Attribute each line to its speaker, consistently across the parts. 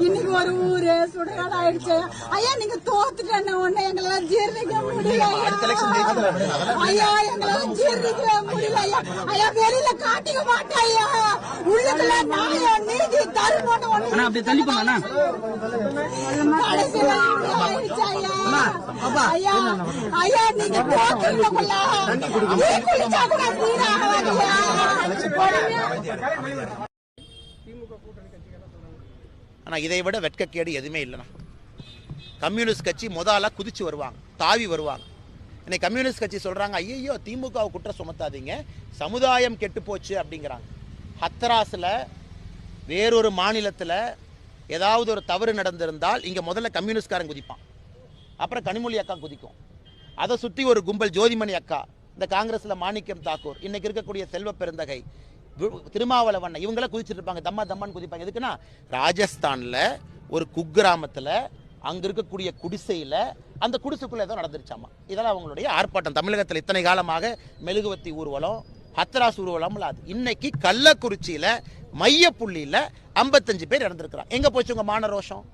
Speaker 1: இன்னைக்கு ஒரு ஊரு சுடுகாடு ஆயிடுச்சு ஐயா நீங்க தோத்துட்டேன்னு ஒண்ணு எங்களால ஜீர்ணிக்க முடியல ஐயா. எங்களால ஜீர்ணிக்க முடியல ஐயா. ஐயா வெளியில காட்டிக்க மாட்டேன் ஐயா. உள்ளத்துல நியாயம் நீதி தருமம்னு ஒண்ணு
Speaker 2: அப்படி தள்ளி
Speaker 1: கடைசியில ஆயிடுச்சு ஐயா. ஐயா நீங்க தோத்துறதுக்குள்ள நீ குளிச்சா கூட ஐயா
Speaker 3: ஆனால் இதை விட வெட்கக்கேடு எதுவுமே இல்லைண்ணா. கம்யூனிஸ்ட் கட்சி முதல்ல குதிச்சு வருவாங்க தாவி வருவாங்க. இன்னைக்கு கம்யூனிஸ்ட் கட்சி சொல்கிறாங்க ஐயோ திமுகவை குற்றம் சுமத்தாதீங்க சமுதாயம் கெட்டு போச்சு அப்படிங்கிறாங்க. ஹத்ராஸில் வேறொரு மாநிலத்தில் ஏதாவது ஒரு தவறு நடந்திருந்தால் இங்கே முதல்ல கம்யூனிஸ்ட்காரன் குதிப்பான். அப்புறம் கனிமொழி அக்கா குதிக்கும். அதை சுற்றி ஒரு கும்பல் ஜோதிமணி அக்கா இந்த காங்கிரஸில் மாணிக்கம் தாக்கூர் இன்றைக்கி இருக்கக்கூடிய செல்வ பெருந்தகை திருமாவளவன் இவங்களாம் குதிச்சிட்டு இருப்பாங்க தம்மா தம்மான்னு குதிப்பாங்க. எதுக்குன்னா ராஜஸ்தானில் ஒரு குக்கிராமத்தில் அங்கே இருக்கக்கூடிய குடிசையில் அந்த குடிசைக்குள்ளே ஏதோ நடந்துருச்சாமா. இதெல்லாம் அவங்களுடைய ஆர்ப்பாட்டம். தமிழகத்தில் இத்தனை காலமாக மெழுகுவத்தி ஊர்வலம் ஹத்ராஸ் ஊர்வலம் அது இன்னைக்கு கள்ளக்குறிச்சியில் மையப்புள்ளியில் ஐம்பத்தஞ்சு பேர் இறந்துருக்கிறான் எங்கே போச்சு உங்கள் மான ரோஷம்?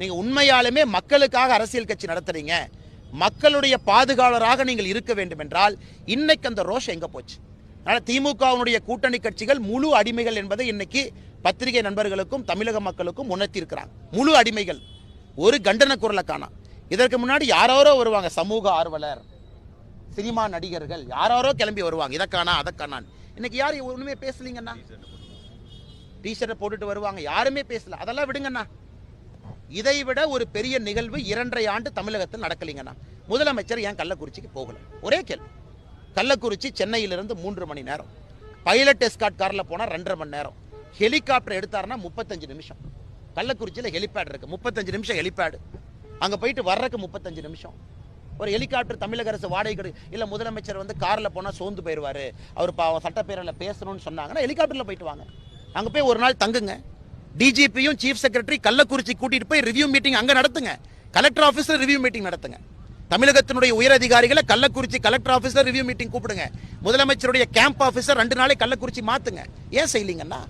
Speaker 3: நீங்கள் உண்மையாலுமே மக்களுக்காக அரசியல் கட்சி நடத்துகிறீங்க மக்களுடைய பாதுகாவலராக நீங்கள் இருக்க வேண்டும் என்றால் இன்னைக்கு அந்த ரோஷம் எங்கே போச்சு? அதனால் திமுகவினுடைய கூட்டணி கட்சிகள் முழு அடிமைகள் என்பதை இன்னைக்கு பத்திரிகை நண்பர்களுக்கும் தமிழக மக்களுக்கும் உணர்த்தியிருக்கிறாங்க. முழு அடிமைகள். ஒரு கண்டன குரலை காணாம் இதற்கு முன்னாடி யாரோரோ வருவாங்க சமூக ஆர்வலர் சினிமா நடிகர்கள். யாரோரோ கிளம்பி வருவாங்க. இதை காணா அதை காணான்னு. இன்னைக்கு யார் ஒண்ணுமே பேசலீங்கண்ணா? டிஷர்ட்டை போட்டுட்டு வருவாங்க. யாருமே பேசல. அதெல்லாம் விடுங்கண்ணா. இதை விட ஒரு பெரிய நிகழ்வு இரண்டரை ஆண்டு தமிழகத்தில் நடக்கலைங்கண்ணா. முதலமைச்சர் ஏன் கள்ளக்குறிச்சிக்கு போகல. ஒரே கேள்வி. கள்ளக்குறிச்சி சென்னையிலிருந்து மூன்று மணி நேரம். பைலட் எஸ்காட் காரில் போனால் ரெண்டரை மணி நேரம். ஹெலிகாப்டர் எடுத்தாருன்னா முப்பத்தஞ்சு நிமிஷம். கள்ளக்குறிச்சியில் ஹெலிபேட் இருக்குது முப்பத்தஞ்சு நிமிஷம் ஹெலிபேடு அங்கே போயிட்டு வர்றதுக்கு முப்பத்தஞ்சு நிமிஷம். ஒரு ஹெலிகாப்டர் தமிழக அரசு வாடகை இல்லை முதலமைச்சர் வந்து காரில் போனால் சோர்ந்து போயிடுவார் அவர் பா சட்டப்பேரவையில் பேசணும்னு சொன்னாங்கன்னா ஹெலிகாப்டரில் போயிட்டு வாங்க. அங்கே போய் ஒரு நாள் தங்குங்க. டிஜிபியும் சீஃப் செக்ரட்டரி கள்ளக்குறிச்சி கூட்டிட்டு போய் ரிவ்யூ மீட்டிங் அங்கே நடத்துங்க. கலெக்டர் ஆஃபீஸில் ரிவ்யூ மீட்டிங் நடத்துங்க. தமிழகத்தினுடைய உயர் அதிகாரிகளை Kallakurichi collector officer review meeting கூப்பிடுங்க. முதலமைச்சருடைய கேம்ப் ஆஃபீஸர் ரெண்டு நாளை கள்ளக்குறிச்சி மாத்துங்க. ஏன் செய்யலீங்கன்னா?